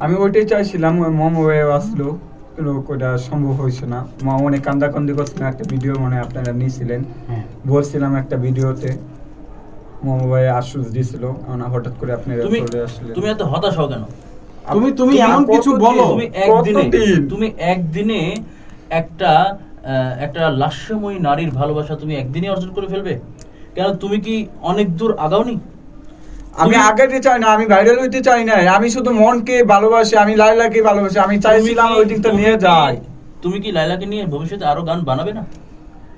আমি ওইটাই চাইছিলাম মোমো আসলো ওইটা সম্ভব হয়েছে না। মা অনেক কান্দাকান্দি করছিলেন একটা ভিডিও মানে আপনারা নিয়েছিলেন। হ্যাঁ। বলছিলাম একটা ভিডিওতে মোমো ভাই আশ্বাস দিয়েছিল না হঠাৎ করে আপনারা তুমি চলে আসলেন। তুমি এত হতাশ হও কেন? তুমি তুমি এমন কিছু বলো। তুমি একদিনে তুমি একদিনে একটা আহ, একটা লাস্যময়ী নারীর ভালোবাসা তুমি একদিনে অর্জন করে ফেলবে? কেন তুমি কি অনেক দূর আগাওনি? আমি আগাতে চাই না আমি ভাইরাল হইতে চাই না। আমি শুধু মনকে ভালোবাসি আমি লাইলাকে ভালোবাসি আমি চাইছিলাম তুমি ওই কি- দিকটা নিয়ে যাই। তুমি কি লাইলাকে নিয়ে ভবিষ্যতে আরও গান বানাবে না?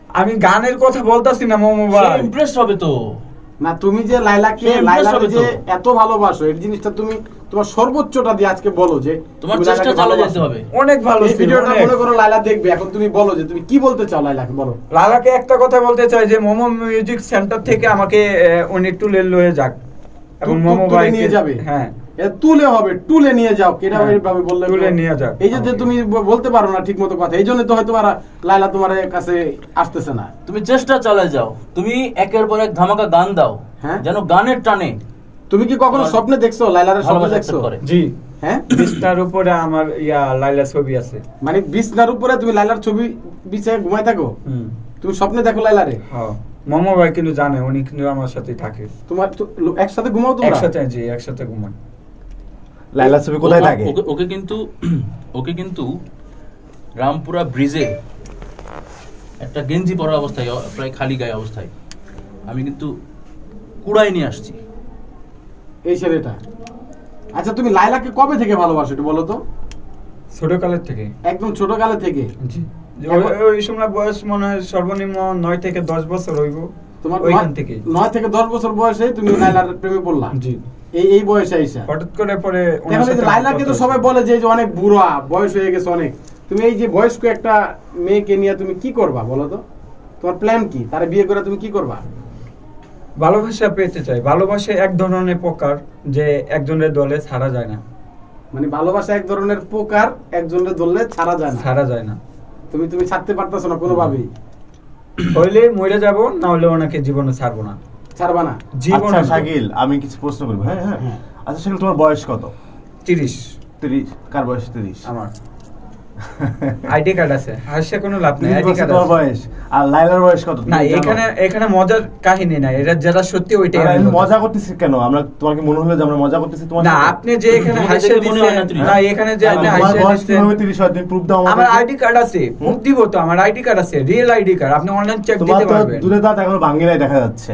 আমি গানের কথা বলতাছি না মোমো ভাই। ইমপ্রেস হবে তো। না তুমি যে লাইলাকে লাইলাকে যে এত ভালোবাসো এই জিনিসটা তুমি তোমার সর্বোচ্চটা দিয়ে আজকে বলো যে তোমার চেষ্টা লাইলাকে চালিয়ে যেতে হবে। অনেক ভালো এই ভিডিওটা মনে করো লাইলা দেখবে। এখন তুমি বলো যে তুমি কি বলতে চাও লাইলাকে বলো। লালাকে একটা কথা বলতে চাই যে মোমো মিউজিক সেন্টার থেকে আমাকে উনি টুলে লয়ে যাক। এবং মোমো তুলে নিয়ে যাবে। হ্যাঁ। তুলে হবে টুলে নিয়ে যাও কেটা হ্যাঁ, ভাবে বললে তুলে নিয়ে যাক এই যে যে তুমি বলতে পারো না ঠিক মতো কথা এই জন্য তো হয়তো আর লাইলা তোমার কাছে আসতেছে না। তুমি চেষ্টা চালিয়ে যাও। তুমি একের পর এক ধামাকা গান দাও হ্যাঁ। যেন গানের টানে তুমি কি কখনো স্বপ্নে দেখছ লাইলার স্বপ্নে দেখছ? জি। হ্যাঁ? বিছনার উপরে আমার ইয়া লাইলা ছবি আছে। মানে বিছনার উপরে তুমি লাইলার ছবি বিছে ঘুমাই থাকো? হুম। তুমি স্বপ্নে দেখো লাইলারে হ্যাঁ। মোমো ভাই কিন্তু জানে উনি কিন্তু আমার সাথে থাকে। তোমার তো- একসাথে ঘুমাও তোমরা? একসাথে জি একসাথে ঘুমান লাইলা ছবি কোথায় থাকে? ওকে কিন্তু ওকে কিন্তু রামপুরা ব্রিজে একটা গেঞ্জি পরা অবস্থায় প্রায় খালি গায়ে অবস্থায় আমি কিন্তু কুড়াই নিয়ে আসছি। এই ছেলেটা। আচ্ছা তুমি লাইলাকে কবে থেকে ভালোবাসো একটু বলো তো? ছোটকালের থেকে। একদম ছোট কালে থেকে? জি। ওই- ওই সময় বয়স মনে হয় সর্বনিম্ন নয় থেকে দশ বছর হইব। তোমার ওইখান থেকে। নয় থেকে দশ বছর বয়সে তুমি লাইলার প্রেমে পড়লা? জি। এই এই বয়সে আইসা? হঠাৎ করে পরে ওনার এখন এই যে লাইলাকে তো সবাই বলে যে অনেক বুড়া বয়স হয়ে গেছে অনেক। তুমি এই যে বয়স্ক একটা মেয়েকে নিয়ে তুমি কি করবা বলো তো? তোমার প্ল্যান কি? তারে বিয়ে করে তুমি কি করবা? ভালোবাসা পেতে চাই। ভালোবাসা এক ধরনের প্রকার যে একজনের দলে ছাড়া যায় না। মানে ভালোবাসা এক ধরনের প্রকার একজনের ধরলে ছাড়া যায় না। ছাড়া যায় না। তুমি তুমি ছাড়তে পারতেছো না কোনোভাবেই। হইলে মরে যাব না হলে ওনাকে জীবনে ছাড়বো না। ছাড়বা না। জীবন আচ্ছা শাকিল আমি কিছু প্রশ্ন করব। হ্যাঁ হ্যাঁ। হ্যাঁ। আচ্ছা শাকিল তোমার বয়স কত? তিরিশ। তিরিশ। কার বয়স তিরিশ? আমার। আইডি কার্ড আছে। হাসে কোনো লাভ নেই। আইডি কার্ড আছে। বয়স। আর লাইলার বয়স কত? না এখানে এখানে মজার কাহিনী নাই। এটা যেটা সত্যি ওইটাই মজা করতেছি কেন? আমরা তোমার কি মনে হলো যে আমরা মজা করতেছি? তোমার না আপনি যে এখানে হাসে দেখে হয় না এখানে যে আপনি হাসে কীভাবে তিরিশ হয়? প্রুফ দাও আমার আইডি কার্ড আছে। মুখ দিব তো। আমার আইডি কার্ড আছে। রিয়েল আইডি কার্ড আপনি অনলাইন চেক তোমার দিতে তো পারবেন। দূরে দাঁত এখনও ভাঙ্গিনাই দেখা যাচ্ছে।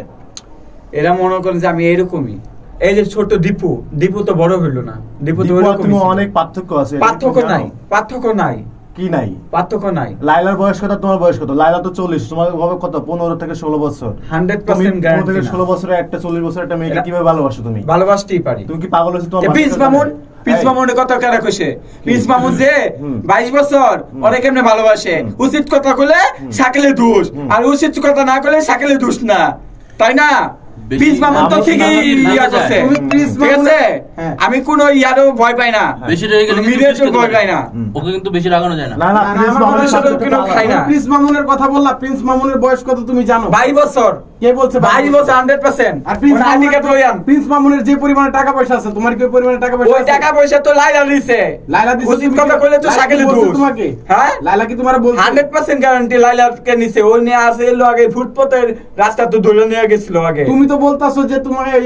এরা মনে করেন যে আমি এরকমই। এই যে ছোট দীপু দীপু তো বড় হইল না। দীপু তো। অনেক পার্থক্য আছে। পার্থক্য নাই পার্থক্য নাই। কি নাই? পার্থক্য নাই। লাইলার বয়স কত তোমার বয়স কত? লাইলা তো চল্লিশ তোমার হবে কত? পনেরো থেকে ষোলো বছর। হান্ড্রেড পার্সেন্ট পনেরো থেকে ষোলো বছরে একটা চল্লিশ বছর একটা মেয়েকে কীভাবে ভালোবাসো তুমি? ভালোবাসতেই পারি। তুমি কি পাগল হয়েছো তোমার মামুন এই, মামুনের কথা কারা কইছে? প্রিন্স মামুন যে হুম। বাইশ বছর হুম। অনেক এমনি ভালোবাসে? উচিত কথা কইলে সাকেলে দোষ। আর উচিত কথা না কইলে সাকেলে দোষ না। তাই না? বেশি প্রিন্স মামুন তো ঠিকই মামুন ইয়া করছে। ঠিক আছে? মামুনের- হ্যাঁ। আমি কোনো ইয়ারও ভয় পাই না। বেশি রেগে গেলে কিন্তু ভয় পাই না। ওকে কিন্তু বেশি রাগানো যায় না। না না প্রিন্স মামুনের সাথে হয়। খায় না। প্রিন্স মামুনের কথা বললা প্রিন্স মামুনের বয়স কত তুমি জানো? বাইশ বছর। কে বলছে বাইশ বছর হান্ড্রেড পার্সেন্ট আর প্রিন্স আইডি লইয়ান প্রিন্স মামুনের যে পরিমাণে টাকা পয়সা আছে তোমার কি পরিমাণে টাকা পয়সা ওই টাকা পয়সা তো লাইলা দিছে। লাইলা দিছে উচিত তুমি কথা কইলে তো লাইলা সাকেলে কি তোমাকে? হ্যাঁ? লাইলা কি তোমার বলছে? হান্ড্রেড পার্সেন্ট গ্যারান্টি লাইলাকে নিছে। ও নিয়ে আসে এলো আগে ফুটপথের রাস্তা তো ধরে নিয়ে গেছিল আগে। তুমি তো বলতাছো যে তোমার এই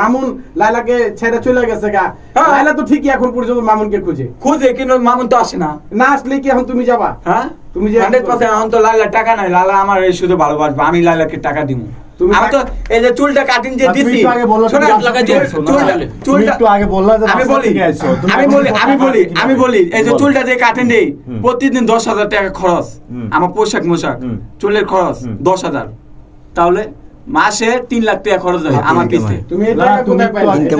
মামুন লাইলাকে ছেড়ে চলে গেছে গা। হ্যাঁ। লাইলা তো ঠিকই এখন পর্যন্ত মামুনকে খুঁজে। খুঁজে কিন্তু মামুন তো আসে না। না আসলে কি এখন তুমি যাবা? হ্যাঁ? তুমি যে- হান্ড্রেড পার্সেন্ট তো লাইলা টাকা নাই লালা আমার এই শুধু ভালোবাসবে আমি লাইলাকে টাকা দিব তুমি আমি তো এই যে চুলটা কাটিং যে দিছি আমি বলি আমি বলি আমি বলি আমি বলি। এই যে চুলটা যে দেই প্রতিদিন দশ হাজার টাকা খরচ। আমার পোশাক মোশাক চুলের খরচ দশ হাজার। তাহলে মাসে তিন লাখ টাকা খরচ হয় আমার পিছনে তুমি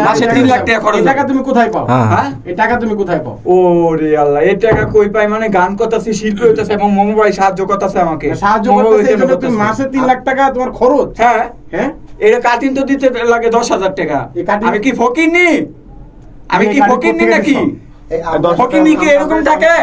মাসে তিন লাখ টাকা খরচ টাকা তুমি কোথায় পাও? হ্যাঁ। হ্যাঁ? এই টাকা তুমি কোথায় পাও? ও রে আল্লাহ এই টাকা কই পাই? মানে গান করতেছি শিল্পী হইতেছে এবং মোমো ভাই সাহায্য করতেছে আমাকে। সাহায্য করতেছে তুমি মাসে তিন লাখ টাকা তোমার খরচ। হ্যাঁ। হ্যাঁ? এটা কাটিং তো দিতে লাগে দশ হাজার টাকা। আমি কি ফকির নি? আমি কি ফকির নি নাকি? ফকির নি কি এরকম থাকে?